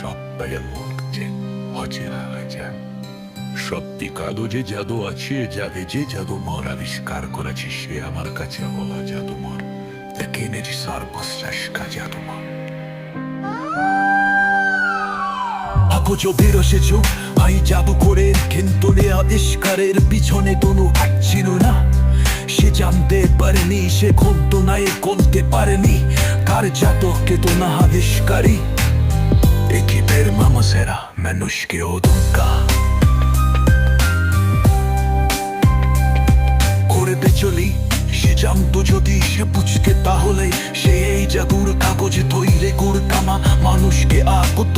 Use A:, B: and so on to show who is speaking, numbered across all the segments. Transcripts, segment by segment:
A: Şaptaya মরছে, অচেনা হয়েছে সত্যি কাগজে জাদু আছে যে জাদু আবিষ্কার করেছে সে আমার কাছে
B: ভাই জাদুকরের কিন্তু আবিষ্কারের পিছনে হাত ছিল না। সে জানতে পারেনি, সে খন্ত নাই করতে পারেনি। কার আবিষ্কারী Ekiper mamacera menos que odunka করবে চলি সে জানতো যদি সে বুঝকে তাহলে সে এই জাদুর কাগজে তৈরি করতামা মানুষকে আগত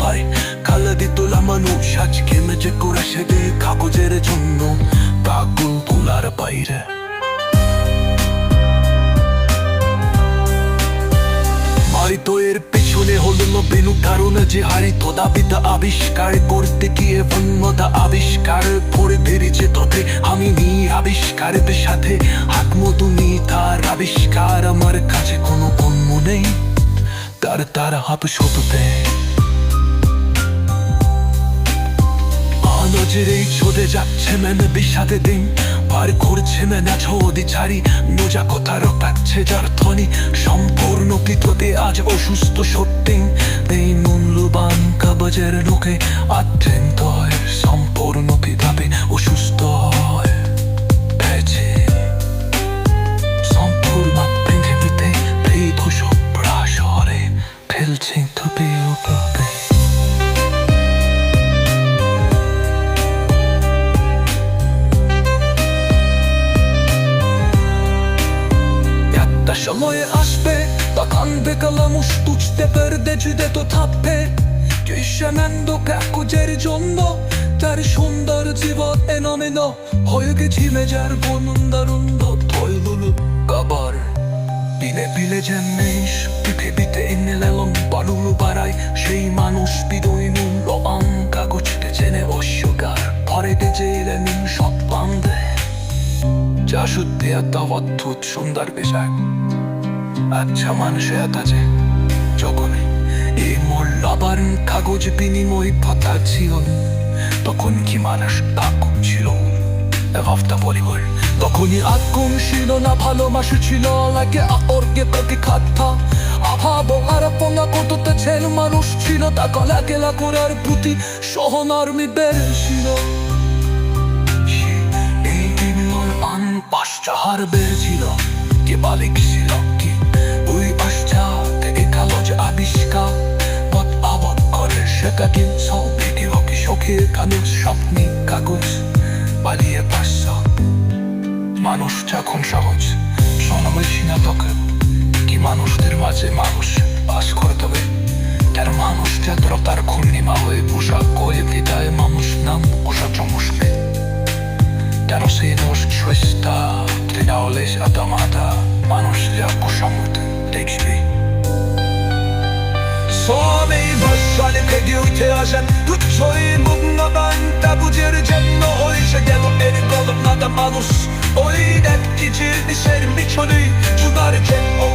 B: পায় কালা দিতলা মানুষ আজকে মেজে করে সেদে কাগজের জন্য পাগল তোলার বাইরে যে তোদা দাবিতা আবিষ্কার করতে গিয়ে বন্যতা আবিষ্কার করে বেরিয়েছে তবে আমি নি আবিষ্কারের সাথে হাত মতো নি তার আবিষ্কার আমার কাছে কোনো অন্য নেই। তার তার হাত শততে নজরেই চলে যাচ্ছে মেনে বিষাদে দিন। পার করছে মেনা ছোদি ছাড়ি নোজা কথা রটাচ্ছে যার ধনী সম্পূর্ণ কৃততে আজ অসুস্থ সত্যি। এই মূল্যবান কাগজের লোকে আত্যন্ত হয় সম্পূর্ণ বিভাবে অসুস্থ হয়। পেয়েছে সময়ে আসবে তখন kalamış uçte perdecide তো থাকবে Düşemendo কাকুজের জন্য তার সুন্দর জীবন এনমেন হয়ে গেছি মেজার বনুন্দারুন্দ তৈলুলু কাবার পৃথিবীতে এনেলেলম বালুলু বাড়াই সেই মানুষ বিদয় মূল্য আম কাগজতে জেনে অস্বকার পরে গেছে এলেন সব বান্ধে যা সত্যি একটা অদ্ভুত সুন্দর বিষয় আচ্ছা মানুষে আছে। যখনই এই মূল্যবান কাগজ বিনিময় পাতা ছিল, তখন কি মানুষ আকুম ছিল? ভাবটা পরিবার তখনই আকুম ছিল না ভালোবাসা ছিল লাগে অর্গে তোকে খাতা কততে ছেলে মানুষ ছিল, তা গেলা করার প্রতি বেড়েছিল। এই বিনিময় আন পাঁচটা হার বেড়েছিল, কে বালিক ছিল? কিন্তু সব ভিডিও কি শখের কাগজ স্বপ্নে কাগজ বালিয়ে পাঁচশো মানুষ যখন সহজ সমাবেশী নাটকে কি মানুষদের মাঝে মানুষ বাস করতে হবে? তার মানুষ যাত্র তার ঘূর্ণিমা হয়ে পোশাক করে বিদায় মানুষ নাম পোশাক চমুষবে Dar o să e doar șoista Sale mediu te ashen Du të qoj mund nga ban Ta bu gjeri gjenë në hoj Që gjenë në erin kolëm nga ta manus. Oj, et ki qirë një sherim një qëlluj Që nare gjenë o